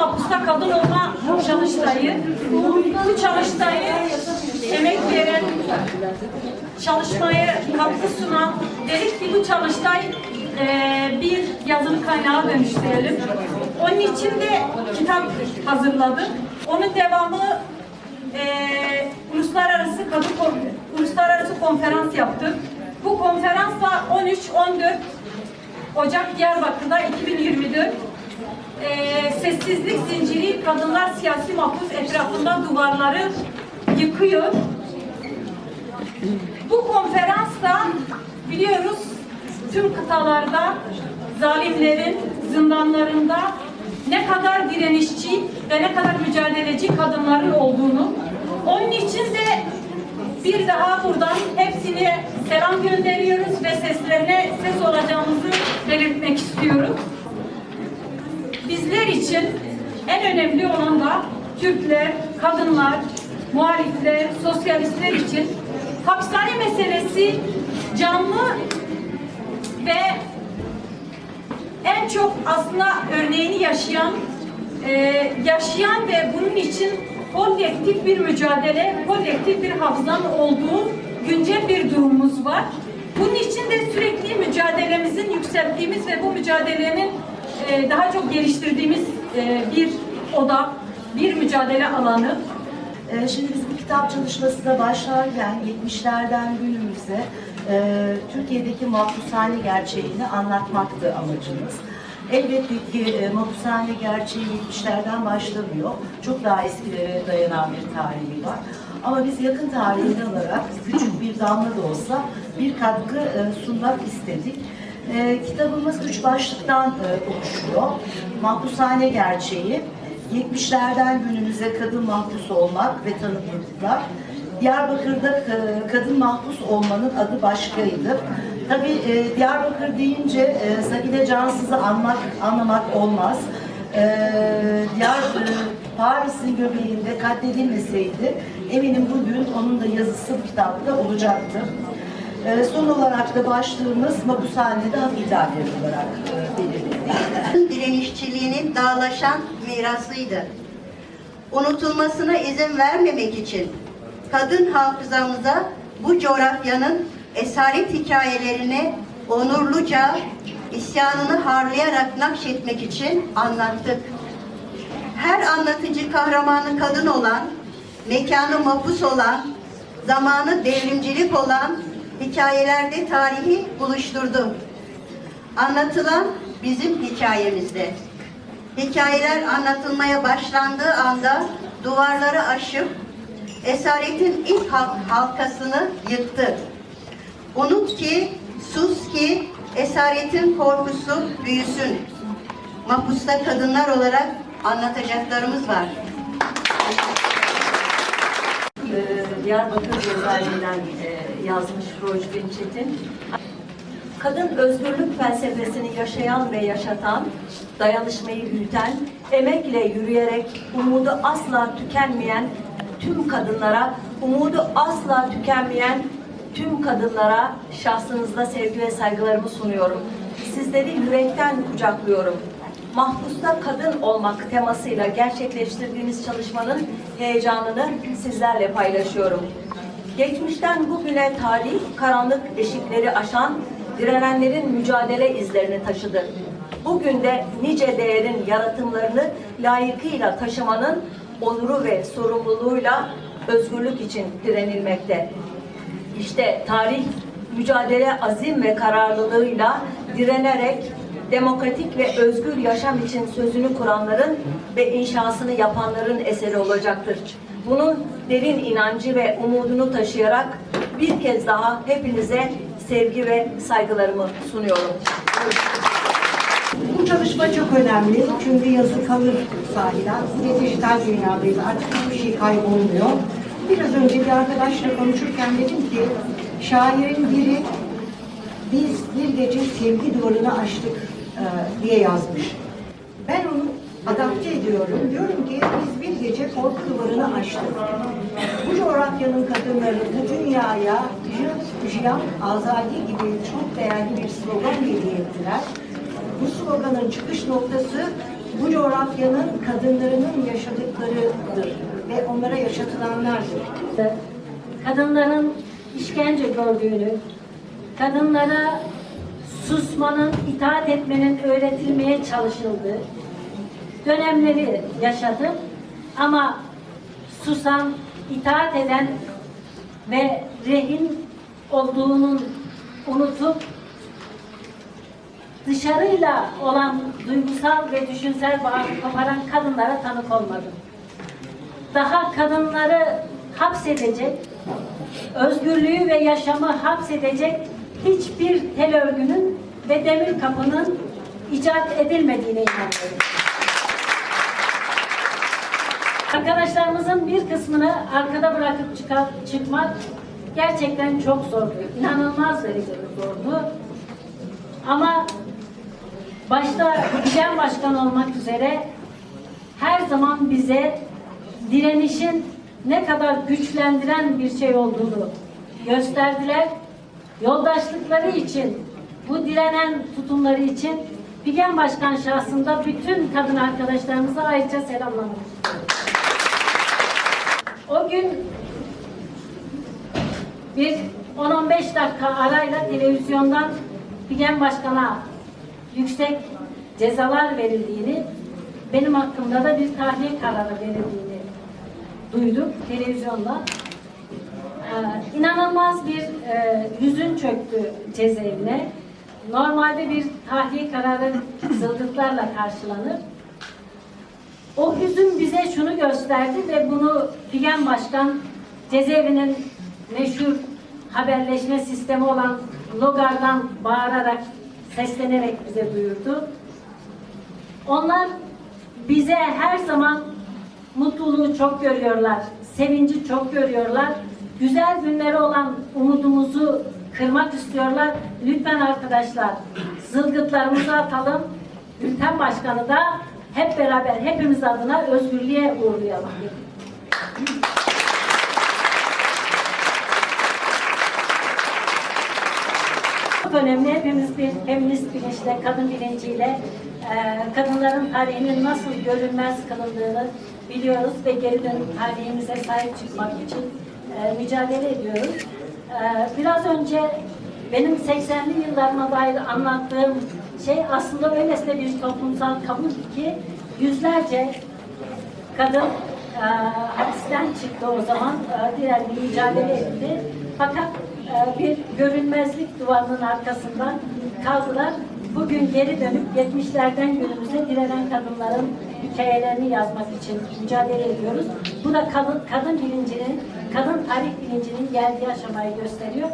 Mahpusta kadın olma çalıştayı, bu çalıştayı emek veren, çalışmaya katkı sunan, dedik ki bu çalıştay eee, bir yazılı kaynağa dönüştürelim. Onun için de kitap hazırladık. Onun devamı eee uluslararası kadın uluslararası konferans yaptık. Bu konferansla 13-14 Ocak Diyarbakır'da 2024 eee, sessizlik zinciri kadınlar siyasi mahpus etrafında duvarları yıkıyor. Bu konferansta biliyoruz tüm kıtalarda zalimlerin zindanlarında ne kadar direnişçi ve ne kadar mücadeleci kadınların olduğunu onun için de bir daha buradan hepsine selam gönderiyoruz ve seslerine ses olacağımızı belirtmek istiyoruz. Bizler için en önemli olan da Türkler, kadınlar, muhalifler, sosyalistler için hapishane meselesi canlı ve en çok aslında örneğini yaşayan, e, yaşayan ve bunun için kolektif bir mücadele, kolektif bir hafızan olduğu güncel bir durumumuz var. Bunun için de sürekli mücadelemizin yükselttiğimiz ve bu mücadelenin e, daha çok geliştirdiğimiz e, bir oda, bir mücadele alanı. Ee, Şimdi biz bu kitap çalışmasına başlarken 70'lerden günümüze e, Türkiye'deki mahpushane gerçeğini anlatmaktı amacımız. Elbette ki e, mahpushane gerçeği 70'lerden başlamıyor. Çok daha eskilere dayanan bir tarihi var. Ama biz yakın tarihini alarak küçük bir damla da olsa bir katkı e, sunmak istedik. E, kitabımız üç başlıktan e, oluşuyor. Mahpushane gerçeği, 70'lerden günümüze kadın mahpus olmak ve tanıklıklar. Diyarbakır'da e, kadın mahpus olmanın adı başkaydı. Tabii e, Diyarbakır deyince e, Sabine Cansız'ı anmak, anlamak olmaz. E, Diyarbakır, Paris'in göbeğinde katledilmeseydi eminim bugün onun da yazısı bu kitapta olacaktı. E, son olarak da başlığımız Mapushane'de hak ihlalleri olarak e, belirledik. direnişçiliğinin dağlaşan mirasıydı. Unutulmasına izin vermemek için kadın hafızamıza bu coğrafyanın esaret hikayelerini onurluca isyanını harlayarak nakşetmek için anlattık. Her anlatıcı kahramanı kadın olan, mekanı mahpus olan, zamanı devrimcilik olan hikayelerde tarihi buluşturdu. Anlatılan bizim hikayemizde. Hikayeler anlatılmaya başlandığı anda duvarları aşıp esaretin ilk hal- halkasını yıktı. Unut ki, sus ki esaretin korkusu büyüsün. Mahpusta kadınlar olarak anlatacaklarımız var. Diyarbakır cezaevinden e, yazmış Rojbin Çetin. Kadın özgürlük felsefesini yaşayan ve yaşatan, dayanışmayı büyüten, emekle yürüyerek umudu asla tükenmeyen tüm kadınlara, umudu asla tükenmeyen tüm kadınlara şahsınızda sevgi ve saygılarımı sunuyorum. Sizleri yürekten kucaklıyorum. Mahpusta kadın olmak temasıyla gerçekleştirdiğimiz çalışmanın heyecanını sizlerle paylaşıyorum. Geçmişten bugüne tarih karanlık eşikleri aşan direnenlerin mücadele izlerini taşıdı. Bugün de nice değerin yaratımlarını layıkıyla taşımanın onuru ve sorumluluğuyla özgürlük için direnilmekte. İşte tarih mücadele azim ve kararlılığıyla direnerek demokratik ve özgür yaşam için sözünü kuranların ve inşasını yapanların eseri olacaktır. Bunun derin inancı ve umudunu taşıyarak bir kez daha hepinize sevgi ve saygılarımı sunuyorum. Bu çalışma çok önemli çünkü yazı kalır sahiden. Bir dijital dünyadayız artık hiçbir şey kaybolmuyor. Biraz önce bir arkadaşla konuşurken dedim ki şairin biri biz bir gece sevgi duvarını aştık e, diye yazmış. Ben onu adapte ediyorum. Diyorum ki biz bir gece korku duvarını aştık. Bu coğrafyanın kadınları bu dünyaya Jiyan, Azadi gibi çok değerli bir slogan hediye ettiler. Bu sloganın çıkış noktası bu coğrafyanın kadınlarının yaşadıklarıdır ve onlara yaşatılanlardır. kadınların işkence gördüğünü, kadınlara susmanın, itaat etmenin öğretilmeye çalışıldığı dönemleri yaşadım. Ama susan, itaat eden ve rehin olduğunun unutup dışarıyla olan duygusal ve düşünsel bağı koparan kadınlara tanık olmadım. Daha kadınları hapsedecek, özgürlüğü ve yaşamı hapsedecek hiçbir tel örgünün ve demir kapının icat edilmediğine inanıyorum. Arkadaşlarımızın bir kısmını arkada bırakıp çıkar, çıkmak gerçekten çok zordu. İnanılmaz derecede zordu. Ama başta Bilen Başkan olmak üzere her zaman bize direnişin ne kadar güçlendiren bir şey olduğunu gösterdiler. Yoldaşlıkları için, bu direnen tutumları için Bigen Başkan şahsında bütün kadın arkadaşlarımıza ayrıca selamlamak. O gün bir 10-15 dakika arayla televizyondan Bigen Başkan'a yüksek cezalar verildiğini, benim hakkımda da bir tahliye kararı verildiğini duyduk televizyonda. Ee, inanılmaz bir e, hüzün çöktü cezaevine. Normalde bir tahliye kararı zılgıtlarla karşılanır. O hüzün bize şunu gösterdi ve bunu Figen Başkan cezaevinin meşhur haberleşme sistemi olan Logar'dan bağırarak, seslenerek bize duyurdu. Onlar bize her zaman mutluluğu çok görüyorlar, sevinci çok görüyorlar. Güzel günleri olan umudumuzu kırmak istiyorlar. Lütfen arkadaşlar zılgıtlarımızı atalım. Ülken Başkanı da hep beraber hepimiz adına özgürlüğe uğurlayalım. Çok önemli. Hepimiz bir feminist bilinçle, kadın bilinciyle e, kadınların tarihinin nasıl görünmez kılındığını biliyoruz ve geri dönüp tarihimize sahip çıkmak için e, mücadele ediyoruz. E, biraz önce benim 80'li yıllarıma dair anlattığım şey aslında öylesine bir toplumsal kabul ki yüzlerce kadın e, hapisten çıktı o zaman. E, direnme, mücadele etti. Fakat e, bir görünmezlik duvarının arkasından kaldılar. Bugün geri dönüp 70'lerden günümüze direnen kadınların hikayelerini yazmak için mücadele ediyoruz. Bu da kadın, kadın bilincinin, kadın tarih bilincinin geldiği aşamayı gösteriyor.